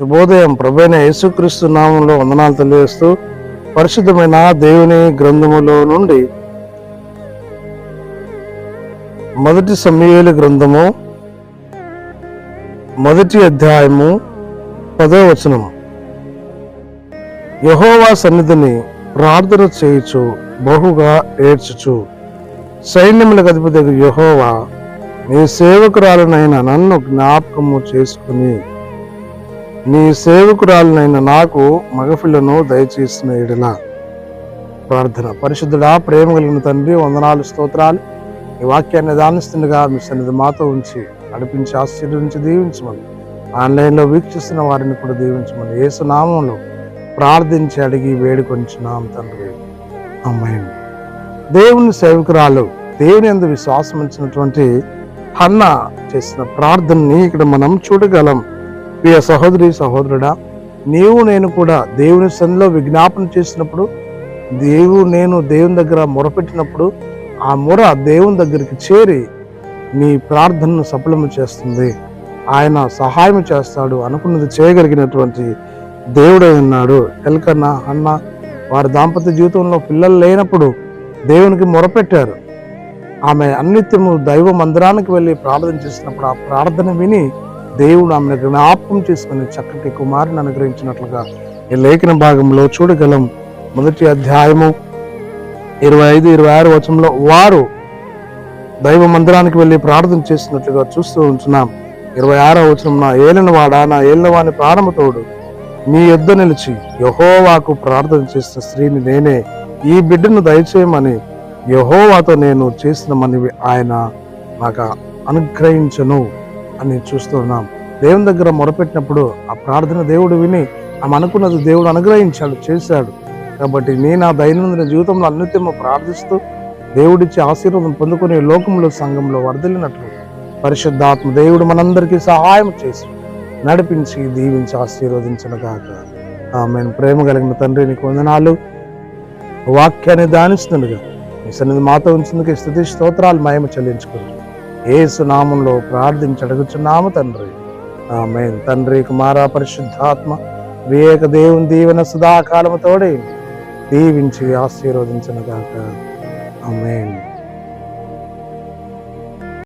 శుభోదయం. ప్రభైన యేసుక్రీస్తు నామంలో వందనాలు తెలియజేస్తూ పరిశుద్ధమైన దేవుని గ్రంథములో నుండి మొదటి సమయలు గ్రంథము మొదటి అధ్యాయము పదో వచనము. యహోవా సన్నిధిని ప్రార్థన చేయుచు బహుగా ఏడ్చుచు. సైన్యములకు అధిపతి యహోవా నీ సేవకురాలనైన నన్ను జ్ఞాపకము చేసుకుని నీ సేవకురాలనైన నాకు మగపిల్లను దయచేసిన ఎడల ప్రార్థన. పరిశుద్ధుడా ప్రేమ కలిగిన తండ్రి వందనాలు స్తోత్రాలు. ఈ వాక్యాన్ని దానిస్తుండగా మీ సన్నిధి మాతో ఉంచి నడిపించి ఆశీర్వించి దీవించమని. ఆన్లైన్లో వీక్షిస్తున్న వారిని కూడా దీవించమని. ఏసునామంలో ప్రార్థించి అడిగి వేడుకొంచున్నాం తండ్రి. అమ్మాయి దేవుని సేవకురాలు దేవుని ఎందు విశ్వాసం ఉంచినటువంటి హన్న చేసిన ప్రార్థనని ఇక్కడ మనం చూడగలం. ప్రియ సహోదరి సహోదరుడా నీవు నేను కూడా దేవుని సన్నిలో విజ్ఞాపన చేసినప్పుడు దేవు నేను దేవుని దగ్గర మొరపెట్టినప్పుడు ఆ మొర దేవుని దగ్గరికి చేరి నీ ప్రార్థనను సఫలము చేస్తుంది. ఆయన సహాయం చేస్తాడు అనుకున్నది చేయగలిగినటువంటి దేవుడే ఉన్నాడు. ఎల్కన్న అన్న వారి దాంపత్య జీవితంలో పిల్లలు లేనప్పుడు దేవునికి మొరపెట్టారు. ఆమె అన్నిత్యము దైవ మందిరానికి వెళ్ళి ప్రార్థన చేసినప్పుడు ఆ ప్రార్థన విని దేవుడు ఆమెను జ్ఞాపం చేసుకుని చక్కటి కుమారుని అనుగ్రహించినట్లుగా ఈ లేఖన భాగంలో చూడగలం. మొదటి అధ్యాయము ఇరవై ఐదు ఇరవై ఆరు వచనంలో వారు దైవ మందిరానికి వెళ్ళి ప్రార్థన చేసినట్లుగా చూస్తూ ఉంటున్నాం. ఇరవై ఆరో వచనం నా ఏలినవాడ నా ఏలినవాని ప్రారంభతోడు నీ యుద్ధ నిలిచి యహోవాకు ప్రార్థన చేసిన స్త్రీని నేనే ఈ బిడ్డను దయచేయమని యహోవాతో నేను చేసిన మనవి ఆయన నాకు అనుగ్రహించను. అని చూస్తున్నాం దేవుని దగ్గర మొరపెట్టినప్పుడు ఆ ప్రార్థన దేవుడు విని ఆమె అనుకున్నది దేవుడు అనుగ్రహించాడు చేశాడు. కాబట్టి నేను ఆ దైనందిన జీవితంలో అన్నిత్యము ప్రార్థిస్తూ దేవుడిచ్చి ఆశీర్వాదం పొందుకునే లోకంలో సంఘంలో వర్ధిల్లినట్లు పరిశుద్ధాత్మ దేవుడు మనందరికీ సహాయం చేసి నడిపించి దీవించి ఆశీర్వదించిన కాక ఆమె ప్రేమ కలిగిన తండ్రి నీకు వందనాలు. వాక్యాన్ని దానిస్తుండగా మీ సన్నిధి మాతో ఉంచినందుకు స్థుతి స్తోత్రాలు మహిమ చెల్లించుకుంటాం ఏసు నామంలో ప్రార్థించి అడుగుచున్నాము తండ్రి. ఆమె తండ్రి కుమార పరిశుద్ధాత్మ వివేక దేవుని దీవెన సుధాకాలముతోడే దీవించి ఆశీర్వదించిన గాక ఆమె